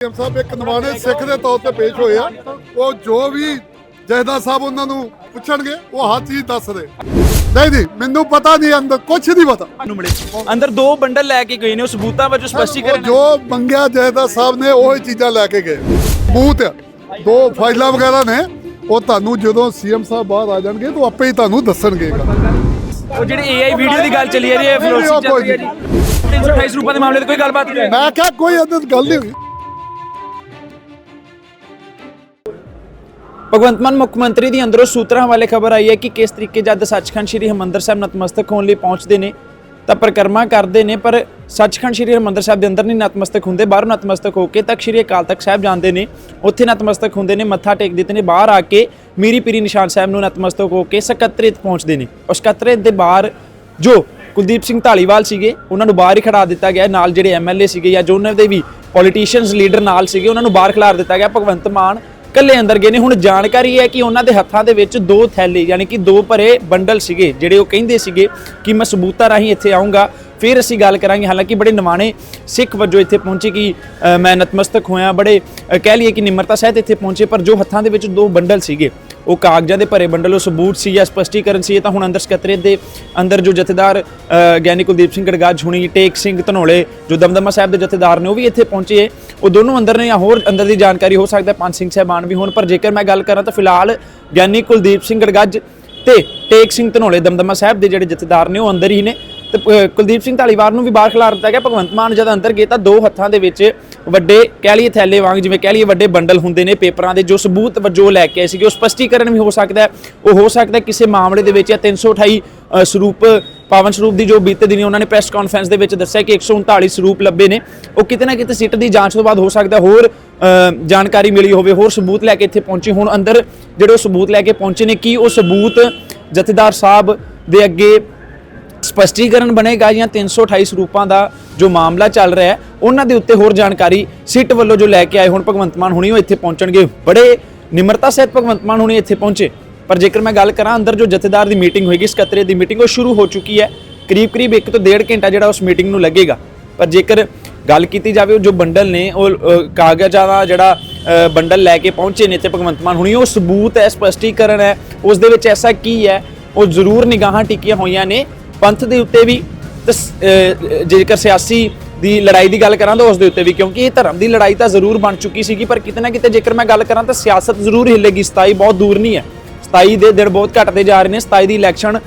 CM ਸਾਹਿਬ ਇੱਕ ਨਵਾਣੇ ਸਿੱਖ ਦੇ ਤੌਰ ਤੇ ਪੇਸ਼ ਹੋਏ ਆ। ਉਹ ਜੋ ਵੀ ਜਹਦਾ ਸਾਹਿਬ ਉਹਨਾਂ ਨੂੰ ਪੁੱਛਣਗੇ ਉਹ ਹਰ ਚੀਜ਼ ਦੱਸ ਦੇ ਨਹੀਂ ਨਹੀਂ ਮੈਨੂੰ ਪਤਾ ਨਹੀਂ ਅੰਦਰ ਕੁਝ ਨਹੀਂ ਪਤਾ। ਨੂੰ ਮਿਲੇ। ਅੰਦਰ ਦੋ ਬੰਡਲ ਲੈ ਕੇ ਗਏ ਨੇ ਉਹ ਸਬੂਤਾਂ ਵਜੋਂ ਸਪਸ਼ਟੀਕਰਨ ਜੋ ਮੰਗਿਆ ਜਹਦਾ ਸਾਹਿਬ ਨੇ ਉਹ ਹੀ ਚੀਜ਼ਾਂ ਲੈ ਕੇ ਗਏ। ਬੂਤ ਦੋ ਫਾਈਲਾਂ ਵਗੈਰਾ ਨੇ ਉਹ ਤੁਹਾਨੂੰ ਜਦੋਂ ਸੀਐਮ ਸਾਹਿਬ ਬਾਹਰ ਆ ਜਾਣਗੇ ਤਾਂ ਆਪੇ ਹੀ ਤੁਹਾਨੂੰ ਦੱਸਣਗੇ ਉਹ ਜਿਹੜੀ ਏਆਈ ਵੀਡੀਓ ਦੀ ਗੱਲ ਚੱਲੀ ਜਾ ਰਹੀ ਹੈ ਨਹੀਂ, ਫਲੋਸੀ ਉਹ ਚੱਲ ਰਹੀ ਹੈ ਜੀ। 328 ਰੁਪਏ ਦੇ ਮਾਮਲੇ ਤੇ ਕੋਈ ਗੱਲਬਾਤ ਨਹੀਂ। ਮੈਂ ਕਿਹਾ ਕੋਈ ਅੰਦਰ ਗੱਲ ਨਹੀਂ ਹੋਈ। ਭਗਵੰਤ ਮਾਨ, ਮੁੱਖ ਮੰਤਰੀ ਦੀ ਅੰਦਰੋਂ ਸੂਤਰਾਂ ਵਾਲੇ ਖਬਰ ਆਈ ਹੈ ਕਿ ਕਿਸ ਤਰੀਕੇ ਜਦ ਸੱਚਖੰਡ ਸ੍ਰੀ ਹਰਿਮੰਦਰ ਸਾਹਿਬ ਨਤਮਸਤਕ ਹੋਣ ਲਈ ਪਹੁੰਚਦੇ ਨੇ, ਤਾਂ ਪਰਿਕਰਮਾ ਕਰਦੇ ਨੇ, ਪਰ ਸੱਚਖੰਡ ਸ੍ਰੀ ਹਰਿਮੰਦਰ ਸਾਹਿਬ ਦੇ ਅੰਦਰ ਨਹੀਂ ਨਤਮਸਤਕ ਹੁੰਦੇ, ਬਾਹਰੋਂ ਨਤਮਸਤਕ ਹੋ ਕੇ ਤੱਕ ਸ੍ਰੀ ਅਕਾਲ ਤਖਤ ਸਾਹਿਬ ਜਾਂਦੇ ਨੇ, ਉੱਥੇ ਨਤਮਸਤਕ ਹੁੰਦੇ ਨੇ, ਮੱਥਾ ਟੇਕ ਦਿੱਤੇ ਨੇ, ਬਾਹਰ ਆ ਕੇ ਮੀਰੀ ਪੀਰੀ ਨਿਸ਼ਾਨ ਸਾਹਿਬ ਨੂੰ ਨਤਮਸਤਕ ਹੋ ਕੇ ਸਕੱਤਰੇਤ ਪਹੁੰਚਦੇ ਨੇ। ਉਸ ਸਕੱਤਰੇਤ ਦੇ ਬਾਹਰ ਜੋ ਕੁਲਦੀਪ ਸਿੰਘ ਢਾਲੀਵਾਲ ਸੀਗੇ, ਉਹਨਾਂ ਨੂੰ ਬਾਹਰ ਹੀ ਖੜਾ ਦਿੱਤਾ ਗਿਆ, ਨਾਲ ਜਿਹੜੇ ਐਮਐਲਏ ਸੀਗੇ ਜਾਂ ਜੋ ਉਹਨਾਂ ਦੇ ਵੀ ਪੋਲੀਟੀਸ਼ੀਅਨਸ ਲੀਡਰ ਨਾਲ ਸੀਗੇ, ਉਹਨਾਂ ਨੂੰ ਬਾਹਰ ਖਿਲਾਰ ਦਿੱਤਾ ਗਿਆ, ਭਗਵੰਤ ਮਾਨ ਕੱਲੇ ਅੰਦਰ ਗਏ ਨੇ। ਹੁਣ ਜਾਣਕਾਰੀ ਹੈ ਕਿ ਉਹਨਾਂ ਦੇ ਹੱਥਾਂ ਦੇ ਵਿੱਚ ਦੋ ਥੈਲੇ, ਯਾਨੀ ਕਿ ਦੋ ਭਰੇ ਬੰਡਲ ਸੀਗੇ, ਜਿਹੜੇ ਉਹ ਕਹਿੰਦੇ ਸੀਗੇ ਕਿ ਮੈਂ ਸਬੂਤਾਂ ਰਾਹੀਂ ਇੱਥੇ ਆਉਂਗਾ ਫਿਰ ਅਸੀਂ ਗੱਲ ਕਰਾਂਗੇ। ਹਾਲਾਂਕਿ ਬੜੇ ਨਿਮਾਣੇ ਸਿੱਖ ਵਜੋਂ ਇੱਥੇ ਪਹੁੰਚੇ ਕਿ ਮੈਂ ਨਤਮਸਤਕ ਹੋਇਆ, ਬੜੇ ਕਹਿ ਲਈਏ ਕਿ ਨਿਮਰਤਾ ਸਹਿਤ ਇੱਥੇ ਪਹੁੰਚੇ, ਪਰ ਜੋ ਹੱਥਾਂ ਦੇ ਵਿੱਚ ਦੋ ਬੰਡਲ ਸੀਗੇ ਉਹ ਕਾਗਜ਼ਾਂ ਦੇ ਭਰੇ ਬੰਡਲ, ਉਹ ਸਬੂਤ ਸੀ ਜਾਂ ਸਪਸ਼ਟੀਕਰਨ ਸੀ, ਇਹ ਤਾਂ ਹੁਣ ਅੰਦਰ ਸਕੱਤਰੇਤ ਦੇ ਅੰਦਰ ਜੋ ਜਥੇਦਾਰ ਗਿਆਨੀ ਕੁਲਦੀਪ ਸਿੰਘ ਗੜਗਾਜ ਹੁਣੀ, ਟੇਕ ਸਿੰਘ ਧਨੋਲੇ, ਜੋ ਦਮਦਮਾ ਸਾਹਿਬ ਦੇ ਜਥੇਦਾਰ ਨੇ, ਉਹ ਵੀ ਇੱਥੇ ਪਹੁੰਚੇ। ਉਹ ਦੋਨੋਂ ਅੰਦਰ ਨੇ ਜਾਂ ਹੋਰ ਅੰਦਰ ਦੀ ਜਾਣਕਾਰੀ ਹੋ ਸਕਦਾ, ਪੰਜ ਸਿੰਘ ਸਾਹਿਬਾਨ ਵੀ ਹੋਣ, ਪਰ ਜੇਕਰ ਮੈਂ ਗੱਲ ਕਰਾਂ ਤਾਂ ਫਿਲਹਾਲ ਗਿਆਨੀ ਕੁਲਦੀਪ ਸਿੰਘ ਗੜਗਾਜ ਤੇ ਟੇਕ ਸਿੰਘ ਧਨੋਲੇ, ਦਮਦਮਾ ਸਾਹਿਬ ਦੇ ਜਿਹੜੇ ਜਥੇਦਾਰ ਨੇ, ਉਹ ਅੰਦਰ ਹੀ ਨੇ। ਤੇ ਕੁਲਦੀਪ ਸਿੰਘ ਢਾਲੀਵਾਲ ਨੂੰ ਵੀ ਬਾਹਰ ਖਿਲਾਰ ਦਿੱਤਾ ਗਿਆ। ਭਗਵੰਤ ਮਾਨ ਜਦ ਅੰਦਰ ਗਏ ਤਾਂ ਦੋ ਹੱਥਾਂ ਦੇ ਵਿੱਚ ਵੱਡੇ ਕਹਿ ਲਈਏ ਥੈਲੇ ਵਾਂਗ ਜਿਵੇਂ ਕਹਿ ਲਈਏ ਵੱਡੇ ਬੰਡਲ ਹੁੰਦੇ ਨੇ ਪੇਪਰਾਂ ਦੇ ਜੋ ਸਬੂਤ ਵਜੋਂ ਲੈ ਕੇ ਆਏ ਸੀਗੇ ਉਹ ਸਪਸ਼ਟੀਕਰਨ ਵੀ ਹੋ ਸਕਦਾ ਉਹ ਹੋ ਸਕਦਾ ਕਿਸੇ ਮਾਮਲੇ ਦੇ ਵਿੱਚ ਜਾਂ 328 ਅ, ਸਰੂਪ ਪਾਵਨ ਸਰੂਪ ਦੀ ਜੋ ਬੀਤੇ ਦਿਨੀ ਉਹਨਾਂ ਨੇ ਪ੍ਰੈਸ ਕਾਨਫਰੰਸ ਦੇ ਵਿੱਚ ਦੱਸਿਆ ਕਿ 139 ਸਰੂਪ ਲੱਭੇ ਨੇ। ਉਹ ਕਿਤੇ ਨਾ ਕਿਤੇ ਸਿੱਟ ਦੀ ਜਾਂਚ ਤੋਂ ਬਾਅਦ ਹੋ ਸਕਦਾ ਹੋਰ ਜਾਣਕਾਰੀ ਮਿਲੀ ਹੋਵੇ ਹੋਰ ਸਬੂਤ ਲੈ ਕੇ ਇੱਥੇ ਪਹੁੰਚੇ ਹੁਣ। ਅੰਦਰ ਜਿਹੜੇ ਉਹ ਸਬੂਤ ਲੈ ਕੇ ਪਹੁੰਚੇ ਨੇ ਕੀ ਉਹ ਸਬੂਤ ਜਥੇਦਾਰ ਸਾਹਿਬ ਦੇ ਅੱਗੇ ਸਪਸ਼ਟੀਕਰਨ ਬਣੇਗਾ ਜਾਂ 328 ਸਰੂਪਾਂ ਦਾ ਜੋ ਮਾਮਲਾ ਚੱਲ ਰਿਹਾ ਹੈ, ਉਹਨਾਂ ਦੇ ਉੱਤੇ ਹੋਰ ਜਾਣਕਾਰੀ ਸਿੱਟ ਵੱਲੋਂ ਜੋ ਲੈ ਕੇ ਆਏ ਹੁਣ ਭਗਵੰਤ ਮਾਨ ਹੁਣੀ ਉਹ ਇੱਥੇ ਪਹੁੰਚਣਗੇ। ਬੜੇ ਨਿਮਰਤਾ ਸਹਿਤ ਭਗਵੰਤ ਮਾਨ ਹੁਣੀ ਇੱਥੇ ਪਹੁੰਚੇ। ਪਰ ਜੇਕਰ ਮੈਂ ਗੱਲ ਕਰਾਂ, ਅੰਦਰ ਜੋ ਜਥੇਦਾਰ ਦੀ ਮੀਟਿੰਗ ਹੋਏਗੀ ਸਕੱਤਰੇ ਦੀ ਮੀਟਿੰਗ, ਉਹ ਸ਼ੁਰੂ ਹੋ ਚੁੱਕੀ ਹੈ। ਕਰੀਬ ਕਰੀਬ 1 ਤੋਂ 1.5 ਘੰਟਾ ਜਿਹੜਾ ਉਸ ਮੀਟਿੰਗ ਨੂੰ ਲੱਗੇਗਾ। ਪਰ ਜੇਕਰ ਗੱਲ ਕੀਤੀ ਜਾਵੇ, ਉਹ ਜੋ ਬੰਡਲ ਨੇ, ਉਹ ਕਾਗਜ਼ਾਂ ਦਾ ਜਿਹੜਾ ਬੰਡਲ ਲੈ ਕੇ ਪਹੁੰਚੇ ਨੇ ਇੱਥੇ ਭਗਵੰਤ ਮਾਨ ਹੁਣੀ, ਉਹ ਸਬੂਤ ਹੈ, ਸਪਸ਼ਟੀਕਰਨ ਹੈ। ਉਸ ਦੇ ਵਿੱਚ ਐਸਾ ਕੀ ਹੈ? ਉਹ ਜ਼ਰੂਰ ਨਿਗਾਹਾਂ ਟਿਕੀਆਂ ਹੋਈਆਂ ਨੇ। ਪੰਥ ਦੇ ਉੱਤੇ ਵੀ ਤੇ ਜੇਕਰ ਸਿਆਸੀ ਦੀ ਲੜਾਈ ਦੀ ਗੱਲ ਕਰਾਂ ਤਾਂ ਉਸ ਦੇ ਉੱਤੇ ਵੀ, ਕਿਉਂਕਿ ਇਹ ਧਰਮ ਦੀ ਲੜਾਈ ਤਾਂ ਜ਼ਰੂਰ ਬਣ ਚੁੱਕੀ ਸੀਗੀ, ਪਰ ਕਿਤੇ ਨਾ ਕਿਤੇ ਜੇਕਰ ਮੈਂ ਗੱਲ ਕਰਾਂ ਤਾਂ ਸਿਆਸਤ ਜ਼ਰੂਰ ਹਿੱਲੇਗੀ 27 ਬਹੁਤ ਦੂਰ ਨਹੀਂ ਹੈ। 27 ਦੇ ਦਿਨ ਬਹੁਤ ਘਟਦੇ ਜਾ ਰਹੇ ਨੇ 27 ਦੀ ਇਲੈਕਸ਼ਨ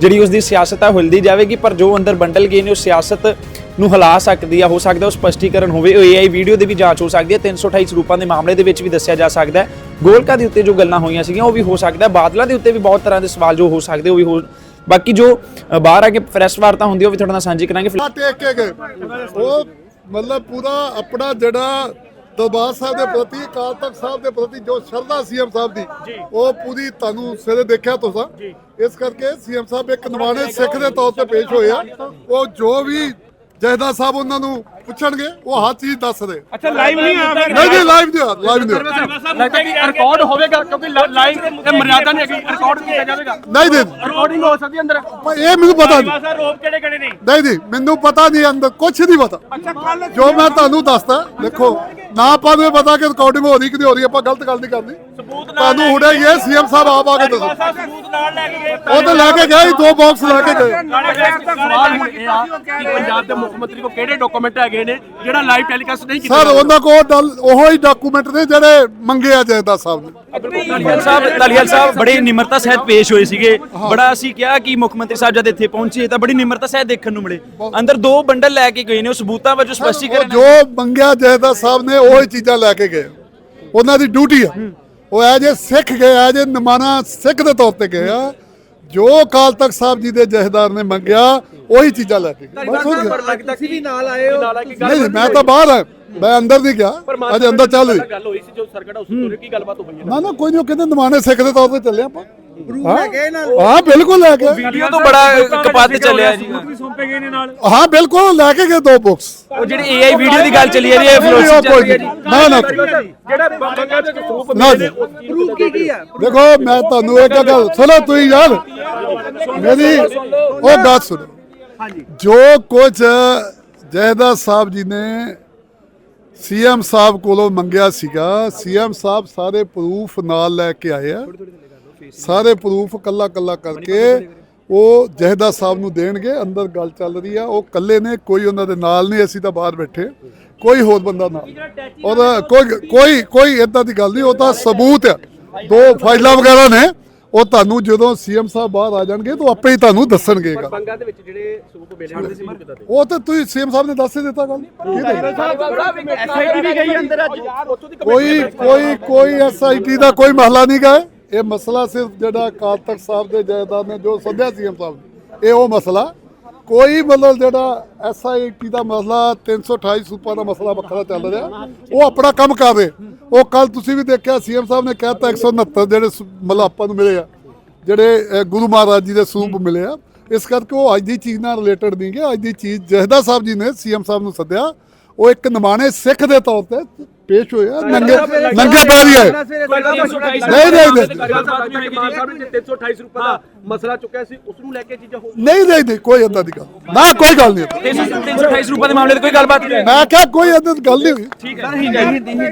ਜਿਹੜੀ ਉਸ ਦੀ ਸਿਆਸਤ ਆ ਉਹ ਹਿੱਲਦੀ ਜਾਵੇਗੀ, ਪਰ ਜੋ ਅੰਦਰ ਬੰਡਲ ਗਏ ਨੇ, ਉਹ ਸਿਆਸਤ ਨੂੰ ਹਿਲਾ ਸਕਦੀ ਆ, ਹੋ ਸਕਦਾ ਉਹ ਸਪਸ਼ਟੀਕਰਨ ਹੋਵੇ, ਉਹ AI ਵੀਡੀਓ ਦੇ ਵੀ ਜਾਂਚ ਹੋ ਸਕਦੀ ਹੈ 328 ਸਰੂਪਾਂ ਦੇ ਮਾਮਲੇ ਦੇ ਵਿੱਚ ਵੀ ਦੱਸਿਆ ਜਾ ਸਕਦਾ ਹੈ। ਗੋਲਕਾ ਦੇ ਉੱਤੇ ਜੋ ਗੱਲਾਂ ਹੋਈਆਂ ਸੀਗੀਆਂ, ਉਹ ਵੀ ਹੋ ਸਕਦਾ ਬਾਦਲਾਂ ਦੇ ਉੱਤੇ ਵੀ ਬਹੁਤ ਤਰ੍ਹਾਂ ਦੇ ਸਵਾਲ ਜੋ ਹੋ ਸਕਦੇ, ਉਹ ਵੀ ਹੋ ਬਾਕੀ ਜੋ ਬਾਹਰ ਆ ਕੇ ਪ੍ਰੈਸ ਵਾਰਤਾ ਹੁੰਦੀ ਉਹ ਵੀ ਤੁਹਾਡੇ ਨਾਲ ਸਾਂਝੀ ਕਰਾਂਗੇ। ਆ ਟੇਕ ਕੇ ਗਏ ਉਹ ਮਤਲਬ ਪੂਰਾ ਆਪਣਾ ਜਿਹੜਾ ਦਰਬਾਰ ਸਾਹਿਬ ਦੇ ਪ੍ਰਤੀ ਅਕਾਲ ਤਖਤ ਸਾਹਿਬ ਦੇ ਪ੍ਰਤੀ ਜੋ ਸ਼ਰਧਾ ਸੀਐਮ ਸਾਹਿਬ ਦੀ ਉਹ ਪੂਰੀ ਤੁਹਾਨੂੰ ਸਵੇਰੇ ਦੇਖਿਆ ਤੁਸੀਂ। ਇਸ ਕਰਕੇ ਸੀਐਮ ਸਾਹਿਬ ਇੱਕ ਨਵਾਣੇ ਸਿੱਖ ਦੇ ਤੌਰ ਤੇ ਪੇਸ਼ ਹੋਏ ਆ। ਉਹ ਜੋ ਵੀ ਜਹਦਾ ਸਾਹਿਬ ਉਹਨਾਂ ਨੂੰ ਪੁੱਛਣਗੇ ਉਹ ਹਰ ਚੀਜ਼ ਦੱਸ ਦੇ ਅੱਛਾ ਲਾਈਵ ਨਹੀਂ ਆ ਨਹੀਂ ਨਹੀਂ ਲਾਈਵ ਨਹੀਂ ਲਾਈਵ ਨਹੀਂ ਲੱਗਦਾ ਕਿ ਰਿਕਾਰਡ ਹੋਵੇਗਾ ਕਿਉਂਕਿ ਲਾਈਵ ਤੇ ਮਰਿਆਦਾ ਨਹੀਂ ਹੈਗੀ ਰਿਕਾਰਡ ਕੀਤਾ ਜਾਵੇਗਾ। ਨਹੀਂ ਨਹੀਂ। ਰਿਕਾਰਡਿੰਗ ਹੋ ਸਕਦੀ ਅੰਦਰ। ਪਰ ਇਹ ਮੈਨੂੰ ਪਤਾ ਨਹੀਂ। ਸਰ ਰੋਪ ਕਿਹੜੇ ਕਿਹੜੇ ਨੇ? ਨਹੀਂ ਨਹੀਂ ਮੈਨੂੰ ਪਤਾ ਨਹੀਂ ਅੰਦਰ ਕੁਝ ਨਹੀਂ ਪਤਾ। ਅੱਛਾ ਕੱਲ ਜੋ ਮੈਂ ਤੁਹਾਨੂੰ ਦੱਸਦਾ ਦੇਖੋ ਨਾ ਆਪਾਂ ਨੂੰ ਇਹ ਪਤਾ ਕਿ ਰਿਕਾਰਡਿੰਗ ਹੋ ਰਹੀ ਕਿ ਨਹੀਂ ਹੋ ਰਹੀ ਆਪਾਂ ਗਲਤ ਗੱਲ ਨਹੀਂ ਕਰਨੀ। ਸਬੂਤ ਤੁਹਾਨੂੰ ਹੁਣੇ ਹੀ ਇਹ ਸੀਐਮ ਸਾਹਿਬ ਆਪ ਆ ਕੇ ਦੱਸੋ। ਸਬੂਤ ਨਾਲ ਲੈ ਕੇ ਗਏ। ਉਹ ਤਾਂ ਲੈ ਕੇ ਗਏ ਹੀ, ਦੋ ਬਾਕਸ ਲੈ ਕੇ ਗਏ। ਸਵਾਲ ਹੁਣ ਇਹ ਆ ਕਿ ਪੰਜਾਬ ਦੇ ਮੁੱਖ ਮੰਤਰੀ ਕੋ ਕਿਹੜੇ ਡਾਕੂਮੈਂਟ ਹੈਗੇ ਨੇ ਜਿਹੜਾ ਲਾਈਵ ਟੈਲੀਕਾਸਟ ਨਹੀਂ ਕੀਤਾ ਸਰ ਉਹਨਾਂ ਕੋਲ ਉਹੋ ਹੀ ਡਾਕੂਮੈਂਟ ਨੇ ਜਿਹੜੇ ਮੰਗੇ ਆ ਜੈਦਾ ਸਾਹਿਬ ਨੇ। ਧਾਲੀਵਾਲ ਸਾਹਿਬ ਧਾਲੀਵਾਲ ਸਾਹਿਬ ਬੜੇ ਨਿਮਰਤਾ ਸਹਿਤ ਪੇਸ਼ ਹੋਏ ਸੀਗੇ। ਬੜਾ ਅਸੀਂ ਕਿਹਾ ਕਿ ਮੁੱਖ ਮੰਤਰੀ ਸਾਹਿਬ ਜਦ ਇੱਥੇ ਪਹੁੰਚੇ ਤਾਂ ਬੜੀ ਨਿਮਰਤਾ ਸਹਿਤ ਦੇਖਣ ਨੂੰ ਮਿਲੇ। ਅੰਦਰ ਦੋ ਬੰਡਲ ਲੈ ਕੇ ਗਏ ਨੇ ਉਹ ਸਬੂਤਾਂ ਵਜੋਂ ਉਹ ਸਪਸ਼ਟੀਕਰਨ ਜੋ ਮੰਗਿਆ ਜੈਦਾ ਸਾਹਿਬ ਨੇ ਉਹੀ ਚੀਜ਼ਾਂ ਲੈ ਕੇ ਗਏ। ਉਹਨਾਂ ਦੀ ਡਿਊਟੀ ਆ। ਉਹ ਐ ਜੇ ਸਿੱਖ ਗਏ ਐ ਜੇ ਨਮਾਨਾ ਸਿੱਖ ਦੇ ਤੌਰ ਤੇ ਗਏ ਆ ਜੋ ਅਕਾਲ ਤਖਤ ਸਾਹਿਬ ਜੀ ਦੇ ਜਹੇਦਾਰ ਨੇ ਮੰਗਿਆ ਉਹੀ ਚੀਜ਼ਾਂ ਲੈ ਕੇ ਗਏ। ਬਸ ਹੋ ਗਿਆ। ਲੱਗਦਾ ਤੁਸੀਂ ਵੀ ਨਾਲ ਆਏ ਹੋ। ਨਾਲ ਆ ਕੇ ਨਹੀਂ ਮੈਂ ਤਾਂ ਬਾਹਰ ਆ ਮੈਂ ਅੰਦਰ ਨਹੀਂ ਗਿਆ। ਅਜੇ ਅੰਦਰ ਚੱਲ ਰਹੀ। ਗੱਲ ਹੋਈ ਸੀ ਜੋ ਸਰਕਟ ਹਾਊਸ ਤੋਂ ਕੀ ਗੱਲਬਾਤ ਹੋਈ ਨਾ ਨਾ ਕੋਈ ਨਹੀਂ ਉਹ ਕਹਿੰਦੇ ਨਮਾਨੇ ਸਿੱਖ ਦੇ ਤੌਰ ਤੇ ਚੱਲੇ ਆਪਾਂ। ਹਾਂ ਹਾਂ ਬਿਲਕੁਲ ਲੈ ਕੇ ਵੀਡੀਓ ਤੋਂ ਬੜਾ ਕਪੱਤ ਚੱਲਿਆ ਜੀ। ਵੀ ਸੌਂਪੇ ਗਏ ਨੇ ਨਾਲ ਹਾਂ ਬਿਲਕੁਲ ਲੈ ਕੇ ਗਏ ਦੋ ਬੁక్స్ ਉਹ ਜਿਹੜੀ AI ਵੀਡੀਓ ਦੀ ਗੱਲ ਚੱਲੀ ਜਾ ਰਹੀ ਹੈ ਉਹ ਫਲੋਸੀ ਚੱਲ ਰਹੀ ਹੈ ਜੀ। ਨਾ ਨਾ। ਜਿਹੜਾ ਮੰਗਾ ਦੇ ਸਰੂਪ ਨਾ ਜੀ। ਪ੍ਰੂਫ ਕੀ ਕੀ ਆ? ਦੇਖੋ ਮੈਂ ਤੁਹਾਨੂੰ ਇੱਕ ਗੱਲ ਸੁਣੋ ਤੁਸੀਂ ਯਾਰ ਮੇਰੀ ਉਹ ਗੱਲ ਸੁਣੋ। ਜੋ ਕੁਝ ਜੈਦਾ ਸਾਹਿਬ ਜੀ ਨੇ ਸੀਐਮ ਸਾਹਿਬ ਕੋਲੋਂ ਮੰਗਿਆ ਸੀਗਾ ਸੀਐਮ ਸਾਹਿਬ ਸਾਰੇ ਪ੍ਰੂਫ ਨਾਲ ਲੈ ਕੇ ਆਏ ਆ। ਸਾਰੇ ਪ੍ਰੂਫ ਕੱਲਾ ਕੱਲਾ ਕਰਕੇ ਉਹ ਜਹਦਾ ਸਾਹਿਬ ਨੂੰ ਦੇਣਗੇ ਅੰਦਰ ਗੱਲ ਚੱਲ ਰਹੀ ਆ ਉਹ ਕੱਲੇ ਨੇ ਕੋਈ ਉਹਨਾਂ ਦੇ ਨਾਲ ਨਹੀਂ ਅਸੀਂ ਤਾਂ ਬਾਹਰ ਬੈਠੇ। ਕੋਈ ਹੋਰ ਬੰਦਾ ਨਾਲ ਔਰ ਕੋਈ ਕੋਈ ਕੋਈ ਇਦਾਂ ਦੀ ਗੱਲ ਨਹੀਂ ਉਹ ਤਾਂ ਸਬੂਤ ਆ। ਦੋ ਫਾਈਲਾਂ ਵਗੈਰਾ ਨੇ ਉਹ ਤੁਹਾਨੂੰ ਜਦੋਂ ਸੀਐਮ ਸਾਹਿਬ ਬਾਹਰ ਆ ਜਾਣਗੇ ਤਾਂ ਆਪੇ ਹੀ ਤੁਹਾਨੂੰ ਦੱਸਣਗੇ ਇਹ ਗੱਲ। ਬੰਗਾ ਦੇ ਵਿੱਚ ਜਿਹੜੇ ਸੂਪ ਮਿਲੇ ਸੀ ਕਿਦਾਂ ਦੇ? ਉਹ ਤਾਂ ਤੁਸੀਂ ਸੀਐਮ ਸਾਹਿਬ ਨੇ ਦੱਸ ਹੀ ਦਿੱਤਾ ਗੱਲ। ਕੋਈ ਕੋਈ ਕੋਈ ਐਸਆਈਟੀ ਦਾ ਕੋਈ ਮਸਲਾ ਨਹੀਂ ਗਾ। ਇਹ ਮਸਲਾ ਸਿਰਫ ਜਿਹੜਾ ਅਕਾਲ ਤਖਤ ਸਾਹਿਬ ਦੇ ਜਾਇਦਾਦ ਨੇ ਜੋ ਸੱਦਿਆ ਸੀਐਮ ਸਾਹਿਬ ਨੇ, ਇਹ ਉਹ ਮਸਲਾ। ਕੋਈ ਮਤਲਬ ਜਿਹੜਾ ਐਸਆਈਟੀ ਦਾ ਮਸਲਾ 328 ਸੂਪਾਂ ਦਾ ਮਸਲਾ ਵੱਖਰਾ ਚੱਲ ਰਿਹਾ। ਉਹ ਆਪਣਾ ਕੰਮ ਕਰ ਰਹੇ ਉਹ ਕੱਲ ਤੁਸੀਂ ਵੀ ਦੇਖਿਆ ਸੀਐਮ ਸਾਹਿਬ ਨੇ ਕਹਿਤਾ 169 ਜਿਹੜੇ ਮਤਲਬ ਆਪਾਂ ਨੂੰ ਮਿਲੇ ਆ। ਜਿਹੜੇ ਗੁਰੂ ਮਹਾਰਾਜ ਜੀ ਦੇ ਸਰੂਪ ਮਿਲੇ ਆ। ਇਸ ਕਰਕੇ ਉਹ ਅੱਜ ਦੀ ਚੀਜ਼ ਨਾਲ ਰਿਲੇਟਡ ਨਹੀਂ ਗੇ ਅੱਜ ਦੀ ਚੀਜ਼ ਜਹਦਾ ਸਾਹਿਬ ਜੀ ਨੇ ਸੀਐਮ ਸਾਹਿਬ ਨੂੰ ਸੱਦਿਆ। ਉਹ ਇੱਕ ਨਿਮਾਣੇ ਸਿੱਖ ਦੇ ਤੌਰ ਤੇ ਪੇਸ਼ ਹੋਏ ਆ ਨੰਗੇ ਨੰਗੇ ਪੈਰੀ ਆਏ ਨਹੀਂ ਨਹੀਂ ਨਹੀਂ 328 ਰੁਪਏ ਦਾ ਮਸਲਾ ਚੁੱਕਿਆ ਸੀ ਉਸ ਨੂੰ ਲੈ ਕੇ ਚੀਜ਼ਾਂ ਹੋ ਨਹੀਂ ਨਹੀਂ ਨਹੀਂ ਕੋਈ ਏਦਾਂ ਦੀ ਗੱਲ ਨਾ ਕੋਈ ਗੱਲ ਨਹੀਂ 328 ਰੁਪਏ ਦੇ ਮਾਮਲੇ ਤੇ ਕੋਈ ਗੱਲਬਾਤ ਨਹੀਂ ਮੈਂ ਕਿਹਾ ਕੋਈ ਏਦਾਂ ਦੀ ਗੱਲ ਨਹੀਂ ਹੋਈ ਠੀਕ ਹੈ